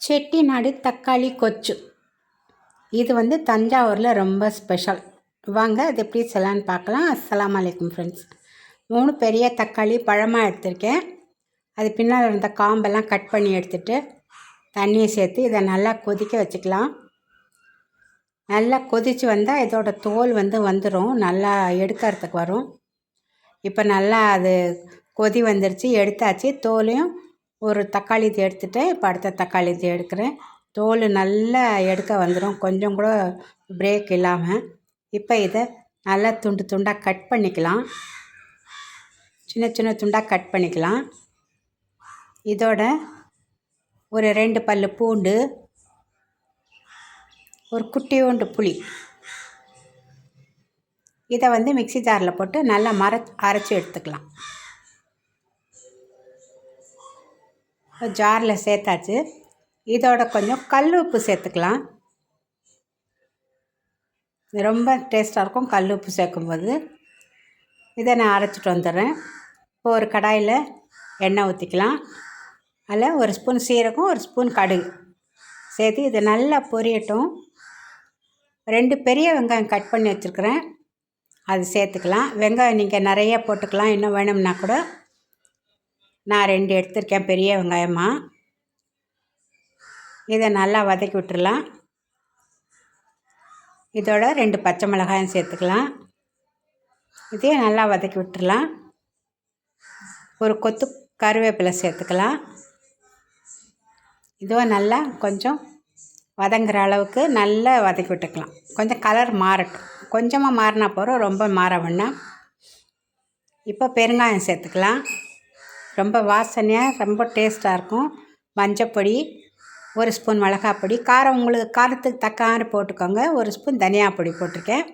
செட்டிநாடு தக்காளி கொச்சு. இது வந்து தஞ்சாவூரில் ரொம்ப ஸ்பெஷல் வாங்க அது எப்படி செய்யலான்னு பார்க்கலாம். அஸ்லாம் வலைக்கம் ஃப்ரெண்ட்ஸ் மூணு பெரிய தக்காளி பழமாக எடுத்திருக்கேன். அது பின்னால் இருந்த காம்பெல்லாம் கட் பண்ணி எடுத்துகிட்டு தண்ணியை சேர்த்து இதை நல்லா கொதிக்க வச்சுக்கலாம். நல்லா கொதித்து வந்தால் இதோட தோல் வந்து வந்துடும் நல்லா எடுக்கிறதுக்கு வரும். இப்போ நல்லா அது கொதி வந்துருச்சு எடுத்தாச்சு. தோலையும் ஒரு தக்காளி எடுத்துகிட்டு இப்போ அடுத்த தக்காளி எடுக்கிறேன். தோல் நல்லா எடுக்க வந்துடும் கொஞ்சம் கூட பிரேக் இல்லாமல் இப்போ இதை நல்லா துண்டு துண்டாக கட் பண்ணிக்கலாம். சின்ன சின்ன துண்டாக கட் பண்ணிக்கலாம். இதோட ஒரு ரெண்டு பல் பூண்டு ஒரு குட்டியோண்டு புளி. இதை வந்து மிக்சி ஜாரில் போட்டு நல்லா மர அரைச்சி எடுத்துக்கலாம். ஜாரில் சேர்த்தாச்சு. இதோட கொஞ்சம் கல் உப்பு சேர்த்துக்கலாம். ரொம்ப டேஸ்ட்டாக இருக்கும் கல் உப்பு சேர்க்கும்போது. இதை நான் அரைச்சிட்டு வந்துடுறேன். இப்போ ஒரு கடாயில் எண்ணெய் ஊற்றிக்கலாம். அதில் ஒரு ஸ்பூன் சீரகம் ஒரு ஸ்பூன் கடுகு சேர்த்து இதை நல்லா பொரியட்டும். ரெண்டு பெரிய வெங்காயம் கட் பண்ணி வச்சுருக்குறேன். அது சேர்த்துக்கலாம். வெங்காயம் நீங்கள் நிறைய போட்டுக்கலாம். இன்னும் வேணும்னா கூட நான் ரெண்டு எடுத்திருக்கேன் பெரிய வெங்காயமாக இதை நல்லா வதக்கி விட்டுடலாம் இதோட ரெண்டு பச்சை மிளகாயும் சேர்த்துக்கலாம். இதையும் நல்லா வதக்கி விட்டுடலாம் ஒரு கொத்து கருவேப்பிலை சேர்த்துக்கலாம். இதுவும் நல்லா கொஞ்சம் வதங்குற அளவுக்கு நல்லா வதக்கி விட்டுக்கலாம். கொஞ்சம் கலர் மாறட்டும். கொஞ்சமாக மாறினா போகிறோம் ரொம்ப மாற வேண்டாம். இப்போ பெருங்காயம் சேர்த்துக்கலாம். ரொம்ப வாசனையாக ரொம்ப டேஸ்ட்டாக இருக்கும். மஞ்சப்பொடி ஒரு ஸ்பூன் மிளகாப்பொடி காரம் உங்களுக்கு காரத்துக்கு தக்காளி போட்டுக்கோங்க ஒரு ஸ்பூன் தனியா பொடி போட்டிருக்கேன்.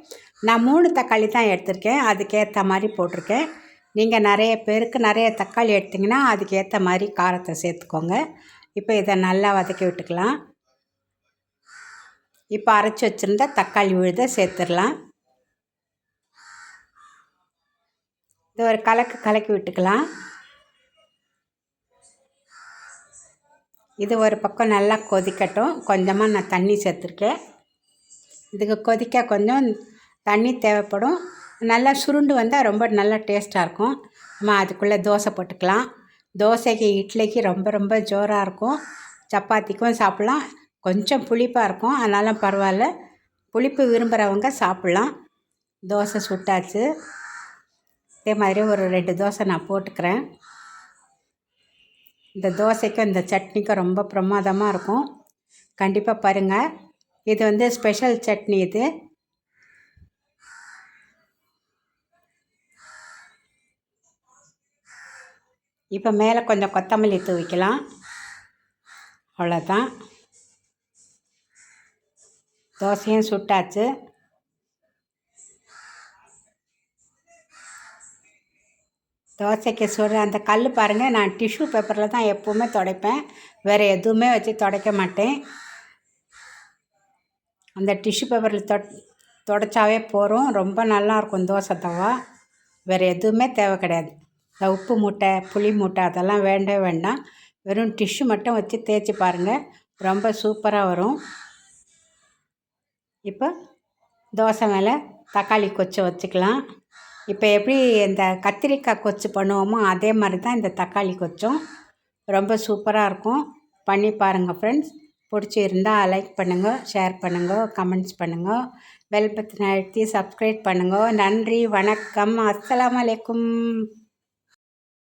நான் மூணு தக்காளி தான் எடுத்திருக்கேன் அதுக்கேற்ற மாதிரி போட்டிருக்கேன். நீங்கள் நிறைய பேருக்கு நிறைய தக்காளி எடுத்திங்கன்னா அதுக்கேற்ற மாதிரி காரத்தை சேர்த்துக்கோங்க. இப்போ இதை நல்லா வதக்கி விட்டுக்கலாம். இப்போ அரைச்சி வச்சுருந்தா தக்காளி விழுத சேர்த்துடலாம். இது ஒரு கலக்கு கலக்கி விட்டுக்கலாம். இது ஒரு பக்கம் நல்லா கொதிக்கட்டும். கொஞ்சமாக நான் தண்ணி சேர்த்துருக்கேன். இதுக்கு கொதிக்க கொஞ்சம் தண்ணி தேவைப்படும். நல்லா சுருண்டு வந்தால் ரொம்ப நல்லா டேஸ்ட்டாக இருக்கும். நம்ம அதுக்குள்ளே தோசை போட்டுக்கலாம். தோசைக்கு இட்லிக்கு ரொம்ப ரொம்ப ஜோராக இருக்கும். சப்பாத்திக்கும் சாப்பிட்லாம். கொஞ்சம் புளிப்பாக இருக்கும். அதனால பரவாயில்ல. புளிப்பு விரும்புகிறவங்க சாப்பிட்லாம். தோசை சுட்டாச்சு. அதே மாதிரி ஒரு ரெண்டு தோசை நான் போட்டுக்கிறேன். இந்த தோசைக்கும் இந்த சட்னிக்கும் ரொம்ப பிரமாதமாக இருக்கும். கண்டிப்பாக பாருங்கள் இது வந்து ஸ்பெஷல் சட்னி இது. இப்போ மேலே கொஞ்சம் கொத்தமல்லி தூவிக்கலாம். அவ்வளோதான் தோசையும் சுட்டாச்சு. தோசைக்கு சுடுற அந்த கல் பாருங்கள் நான் டிஷ்யூ பேப்பரில் தான் எப்போவுமே துடைப்பேன். வேறு எதுவுமே வச்சு துடைக்க மாட்டேன். அந்த டிஷ்யூ பேப்பரில் தொ துடைச்சாவே போகிறோம் ரொம்ப நல்லாயிருக்கும் தோசை தவா. வேறு எதுவுமே தேவை கிடையாது. இந்த உப்பு மூட்டை புளி மூட்டை அதெல்லாம் வேண்டவே வேண்டாம். வெறும் டிஷ்யூ மட்டும் வச்சு தேய்ச்சி பாருங்கள் ரொம்ப சூப்பராக வரும். இப்போ தோசை மேலே தக்காளி கொச்சை வச்சுக்கலாம். இப்போ எப்படி இந்த கத்திரிக்காய் கொச்சு பண்ணுவோமோ அதே மாதிரி தான் இந்த தக்காளி கொச்சும். ரொம்ப சூப்பராக இருக்கும். பண்ணி பாருங்கள் ஃப்ரெண்ட்ஸ் பிடிச்சி இருந்தால் லைக் பண்ணுங்கள் ஷேர் பண்ணுங்கள் கமெண்ட்ஸ் பண்ணுங்கள் பெல் பத்தின அழுத்தி சப்ஸ்கிரைப் பண்ணுங்கள் நன்றி வணக்கம். அஸ்லாம் வலைக்கும்